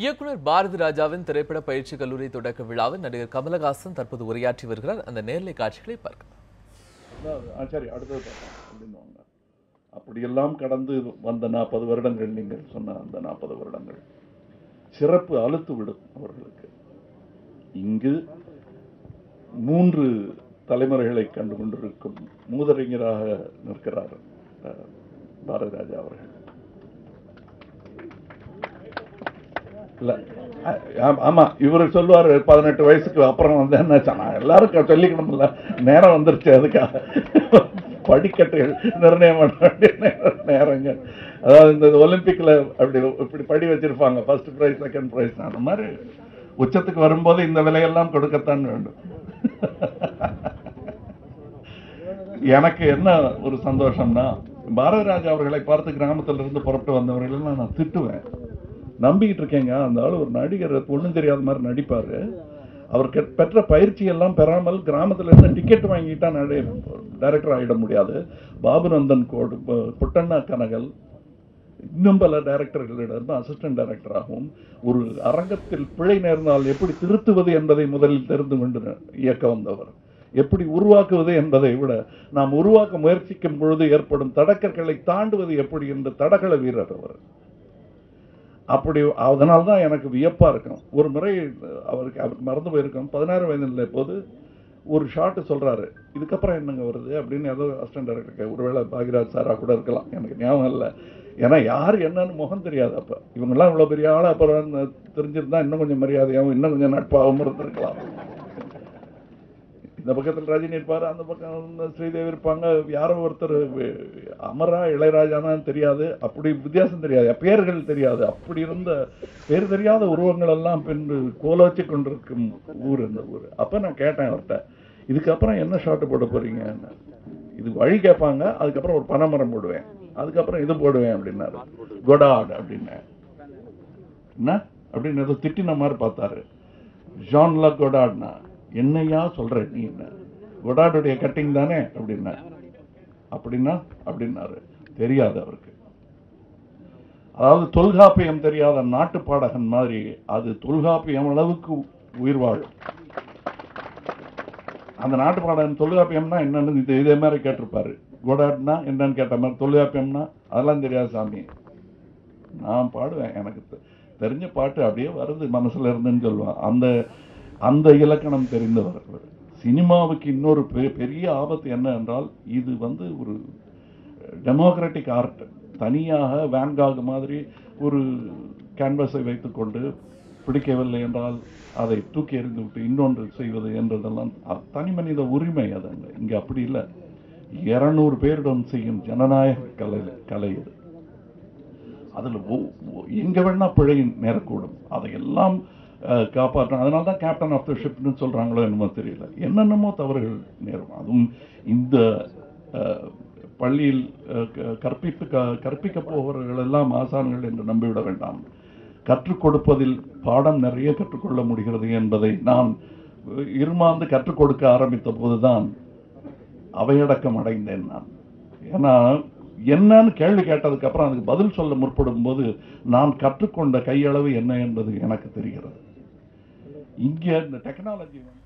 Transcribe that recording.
இயக்குனர் பாரதி ராஜாவின் திரைப்பட பயிற்சி கல்லூரி தொடக்க விழாவில் நடிகர் கமலஹாசன் தற்போது உரையாற்றி வருகிறார். அந்த நேர்லை காட்சிகளை பார்க்கலாம். சரி அடுத்தது அப்படியெல்லாம் கடந்து வந்த நாற்பது வருடங்கள் நீங்கள் சொன்ன அந்த நாற்பது வருடங்கள் சிறப்பு அழுத்து விடும் அவர்களுக்கு. இங்கு மூன்று தலைமுறைகளை கண்டு கொண்டிருக்கும் மூதறிஞராக நிற்கிறார் பாரதிராஜா பாரதி ராஜா அவர்கள். இல்லை. ஆமாம் இவர் சொல்லுவார் இவரு பதினெட்டு வயசுக்கு அப்புறம் வந்து என்ன நான் எல்லாருக்கும் சொல்லிக்கணும்ல. நேரம் வந்துருச்சு அதுக்காக. படிக்கட்டுகள் நிர்ணயம் பண்ண வேண்டிய நேரங்கள் அதாவது இந்த ஒலிம்பிக்ல அப்படி இப்படி படி வச்சிருப்பாங்க ஃபர்ஸ்ட் ப்ரைஸ் செகண்ட் ப்ரைஸ் அந்த மாதிரி. உச்சத்துக்கு வரும்போது இந்த விலையெல்லாம் கொடுக்கத்தான் வேண்டும். எனக்கு என்ன ஒரு சந்தோஷம்னா பாரதிராஜா அவர்களை பார்த்து கிராமத்துல இருந்து புறப்பட்டு வந்தவர்களெல்லாம் நான் திட்டுவேன். நம்பிக்கிட்டு இருக்கேங்க. அந்த ஆள் ஒரு நடிகர் ஒன்றும் தெரியாத மாதிரி நடிப்பாரு. அவர் பெற்ற பயிற்சி எல்லாம் பெறாமல் கிராமத்தில் இருந்து டிக்கெட் வாங்கிட்டா நடி டைரக்டர் ஆகிட முடியாது. பாபுநந்தன் கோடு புட்டண்ணா கனகல் இன்னும் பல டைரக்டர்களிடம் அசிஸ்டன்ட் டைரக்டராகவும் ஒரு அரங்கத்தில் பிழை நேர்ந்தால் எப்படி திருத்துவது என்பதை முதலில் தெரிந்து கொண்டு இயக்க வந்தவர். எப்படி உருவாக்குவது என்பதை விட நாம் உருவாக்க முயற்சிக்கும் பொழுது ஏற்படும் தடக்கர்களை தாண்டுவது எப்படி என்று தடகள வீரர் அவர். அப்படி அதனால தான் எனக்கு வியப்பாக இருக்கும். ஒரு முறை அவருக்கு அவருக்கு மறந்து போயிருக்கோம். பதினாறு வயதில் போது ஒரு ஷாட்டு சொல்கிறாரு இதுக்கப்புறம் என்னங்க வருது? அப்படின்னு ஏதோ அசிஸ்டன்ட் டைரக்டர் ஒருவேளை பாகிராஜ் சாராக கூட இருக்கலாம். எனக்கு ஞாபகம் இல்லை. ஏன்னா யார் என்னன்னு முகம் தெரியாது அப்போ. இவங்கெல்லாம் இவ்வளோ பெரிய ஆளாக அப்புறம் தெரிஞ்சிருந்தா இன்னும் கொஞ்சம் மரியாதையாகவும் இன்னும் கொஞ்சம் நட்பாகவும் இருந்திருக்கலாம். இந்த பக்கத்தில் ரஜினி இருப்பார் அந்த பக்கம் ஸ்ரீதேவி இருப்பாங்க. யாரோ ஒருத்தர் அமரா இளையராஜானான்னு தெரியாது. அப்படி வித்தியாசம் தெரியாது. பேர்கள் தெரியாது. அப்படி இருந்த பேர் தெரியாத உருவங்கள் எல்லாம் பின்பு கோலோச்சி கொண்டிருக்கும் ஊர் இந்த ஊர். அப்போ நான் கேட்டேன் அவர்கிட்ட இதுக்கப்புறம் என்ன ஷார்ட்டு போட போறீங்கன்னு இது வழி கேட்பாங்க அதுக்கப்புறம் ஒரு பனைமரம் போடுவேன். அதுக்கப்புறம் இது போடுவேன் அப்படின்னாரு. கொடாட் அப்படின்னேன். என்ன? அப்படின்னு ஏதோ திட்டின மாதிரி பார்த்தாரு. ஜான்ல கொடாட்னா? என்னையா சொல்ற நீ என்ன? விடாடுடைய கட்டிங் தானே? அப்படின்னா அப்படின்னா அப்படின்னாரு. தெரியாது அவருக்கு. அதாவது தொல்காப்பியம் தெரியாத நாட்டு பாடகன் மாதிரி அது தொல்காப்பியம் அளவுக்கு உயிர் வாழும். அந்த நாட்டு பாடகன் தொல்காப்பியம்னா என்னன்னு இது இதே மாதிரி கேட்டிருப்பாரு. கொடாட்னா என்னன்னு கேட்ட மாதிரி தொல்காப்பியம்னா அதெல்லாம் தெரியாது சாமி. நான் பாடுவேன். எனக்கு தெ- தெரிஞ்ச பாட்டு அப்படியே வருது மனசுல இருந்துன்னு சொல்லுவேன். அந்த அந்த இலக்கணம் தெரிந்தவர்கள். சினிமாவுக்கு இன்னொரு பெ- பெரிய ஆபத்து என்ன என்றால் இது வந்து ஒரு டெமோக்ராட்டிக் ஆர்ட் தனியாக வேன்காக் மாதிரி ஒரு கேன்வஸை வைத்துக்கொண்டு பிடிக்கவில்லை என்றால் அதை தூக்கி எறிந்து விட்டு இன்னொன்று செய்வது என்றதெல்லாம் அ- தனி மனித உரிமை அது இங்கே அப்படி இல்லை. இரநூறு பேரிடம் செய்யும் ஜனநாயக கலை கலை இது. அதில் ஒ- வேணால் பிழை நேரக்கூடும். அதையெல்லாம் காப்பாற்றணும். அதனால தான் கேப்டன் ஆஃப் த ஷிப்னு சொல்றாங்களோ என்னமோ தெரியல. என்னென்னமோ தவறுகள் நேரும். அதுவும் இந்த பள்ளியில் க- கற்பித்து க- கற்பிக்க போகிறவர்கள் எல்லாம் ஆசான்கள் என்று நம்பிவிட வேண்டாம். கற்றுக் கொடுப்பதில் பாடம் நிறைய கற்றுக்கொள்ள முடிகிறது என்பதை நான் இருமாந்து கற்றுக் கொடுக்க ஆரம்பித்த போதுதான் அவையடக்கம் அடைந்தேன் நான். ஏன்னா என்னன்னு கேள்வி கேட்டதுக்கு அப்புறம் அதுக்கு பதில் சொல்ல முற்படும் போது நான் கற்றுக்கொண்ட கையளவு என்ன என்பது எனக்கு தெரிகிறது. இங்க இந்த டெக்னாலஜி வந்து